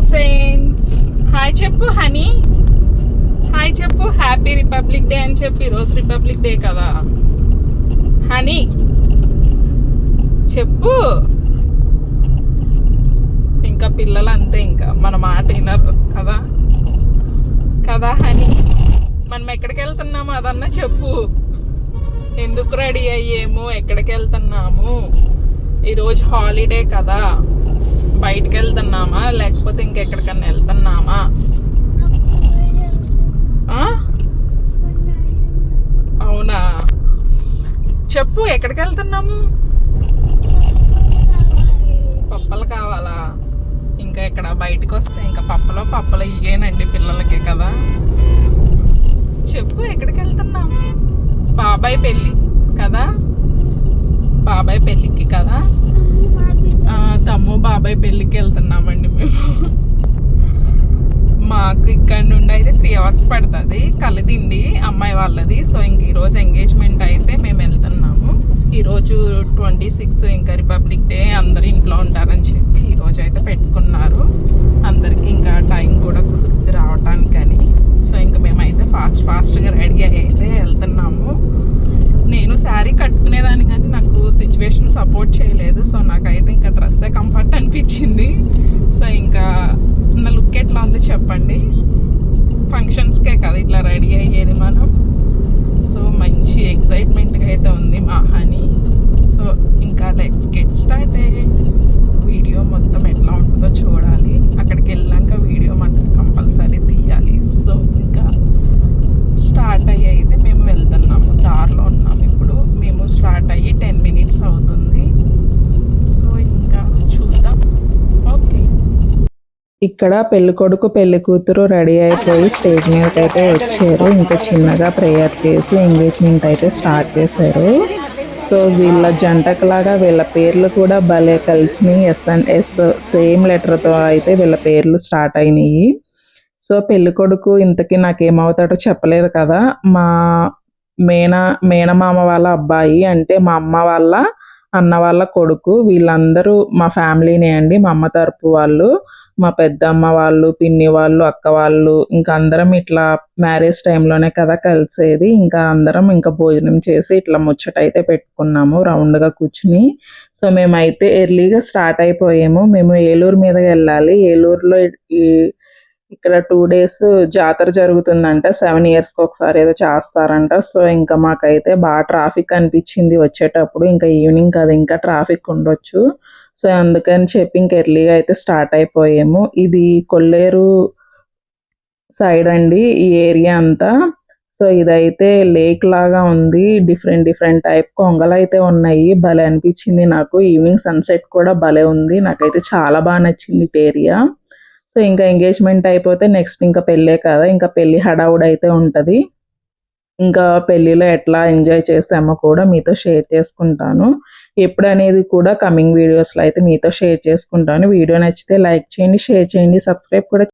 Friends hi చెప్పు honey hi చెప్పు. Happy republic day అని చెప్పి. ఈరోజు రిపబ్లిక్ డే కదా. హనీ చెప్పు. ఇంకా పిల్లలు అంతే ఇంకా. మన మాట వినరు కదా. కదా హనీ మనం ఎక్కడికి వెళ్తున్నాము అదన్నా చెప్పు. ఎందుకు రెడీ అయ్యేము ఎక్కడికి వెళ్తున్నాము ఈరోజు హాలిడే కదా. బయటికి వెళ్తున్నామా లేకపోతే ఇంకెక్కడికన్నా వెళ్తున్నామా? అవునా? చెప్పు ఎక్కడికి వెళ్తున్నాము పప్పలు కావాలా? ఇంకా ఇక్కడ బయటకు వస్తే ఇంకా పప్పలో పప్పలు ఇయ్యేనండి పిల్లలకి కదా. చెప్పు ఎక్కడికి వెళ్తున్నాము బాబాయ్ పెళ్ళి కదా? బాబాయ్ పెళ్ళికి కదా? తమ్ము బాబాయ్ పెళ్ళికి వెళ్తున్నామండి మేము. మాకు ఇక్కడ నుండి అయితే త్రీ అవర్స్ పడుతుంది. కలిదిండి అమ్మాయి వాళ్ళది. సో ఇంక ఈరోజు ఎంగేజ్మెంట్ అయితే మేము వెళ్తున్నాము. ఈరోజు ట్వంటీ సిక్స్ ఇంకా రిపబ్లిక్ డే అందరు ఇంట్లో ఉంటారని చెప్పి ఈరోజు అయితే పెట్టుకున్నారు. అందరికీ ఇంకా టైం కూడా కుదిరి రావటానికని సో ఇంకా మేమైతే ఫాస్ట్ ఫాస్ట్గా రెడీ అయితే వెళ్తున్నాము నేను శారీ కట్టుకునేదాన్ని కానీ నాకు సిచ్యువేషన్ సపోర్ట్ చేయలేదు. సో నాకైతే ఇంకా డ్రెస్సే కంఫర్ట్ అనిపించింది. సో ఇంకా నా లుక్ ఎట్లా ఉంది చెప్పండి. ఫంక్షన్స్కే కదా ఇట్లా రెడీ అయ్యేది మనం. సో మంచి ఎక్సైట్మెంట్ అయితే ఉంది మా హనీ సో ఇంకా లెట్స్ గెట్ స్టార్ట్ వీడియో మొత్తం ఎట్లా ఉంటుందో చూడాలి అక్కడికి వెళ్ళాక వీడియో మాత్రం కంపల్సరీ తీయాలి సో ఇంకా స్టార్ట్ అయ్యి అయితే మేము వెళ్తున్నాము దారిలో ఉన్నాము ఇప్పుడు మేము స్టార్ట్ అయ్యి టెన్ మినిట్స్ అవుతుంది సో ఇంకా చూద్దాం ఓకే ఇక్కడ పెళ్ళి కొడుకు పెళ్ళి కూతురు రెడీ అయిపోయి స్టేజ్ మీదకి అయితే వచ్చారు. ఇంకా చిన్నగా ప్రేయర్ చేసి ఎంగేజ్మెంట్ అయితే స్టార్ట్ చేశారు. సో వీళ్ళ జంటకు లాగా వీళ్ళ పేర్లు కూడా భలే కలిసినాయి. ఎస్ అండ్ ఎస్ సేమ్ లెటర్తో అయితే వీళ్ళ పేర్లు స్టార్ట్ అయినాయి. సో పెళ్ళి కొడుకు ఇంతకీ నాకేమవుతాడో చెప్పలేదు కదా. మా మేన మేనమామ వాళ్ళ అబ్బాయి అంటే మా అమ్మ వాళ్ళ అన్న వాళ్ళ కొడుకు. వీళ్ళందరూ మా ఫ్యామిలీనే అండి. మా అమ్మ తరపు వాళ్ళు. మా పెద్దమ్మ వాళ్ళు పిన్ని వాళ్ళు అక్క వాళ్ళు ఇంకా అందరం ఇట్లా మ్యారేజ్ టైంలోనే కదా కలిసేది. ఇంకా అందరం ఇంకా భోజనం చేసి ఇట్లా ముచ్చట అయితే పెట్టుకున్నాము రౌండ్గా కూర్చుని. సో మేమైతే ఎర్లీగా స్టార్ట్ అయిపోయాము. మేము ఏలూరు మీద వెళ్ళాలి. ఏలూరులో ఇక్కడ టూ డేస్ జాతర జరుగుతుందంట. సెవెన్ ఇయర్స్కి ఒకసారి ఏదో చేస్తారంట. సో ఇంకా మాకైతే బాగా ట్రాఫిక్ అనిపించింది వచ్చేటప్పుడు. ఇంకా ఈవినింగ్ కదా ఇంకా ట్రాఫిక్ ఉండొచ్చు. సో అందుకని చెప్పి ఇంక ఎర్లీగా అయితే స్టార్ట్ అయిపోయాము. ఇది కొల్లేరు సైడ్ అండి ఈ ఏరియా అంతా. సో ఇదైతే లేక్ లాగా ఉంది డిఫరెంట్ డిఫరెంట్ టైప్ కొంగలు అయితే ఉన్నాయి భలే అనిపించింది నాకు. ఈవినింగ్ సన్సెట్ కూడా భలే ఉంది నాకైతే చాలా బాగా నచ్చింది ఏరియా సో ఇంకా ఎంగేజ్మెంట్ అయిపోతే నెక్స్ట్ ఇంకా పెళ్ళే కదా ఇంకా పెళ్ళి హడావుడ్ అయితే ఉంటుంది. ఇంకా పెళ్ళిలో ఎట్లా ఎంజాయ్ చేసామో కూడా మీతో షేర్ చేసుకుంటాను. ఎప్పుడు అనేది కూడా కమింగ్ వీడియోస్లో అయితే మీతో షేర్ చేసుకుంటాను. వీడియో నచ్చితే లైక్ చేయండి షేర్ చేయండి సబ్స్క్రైబ్ కూడా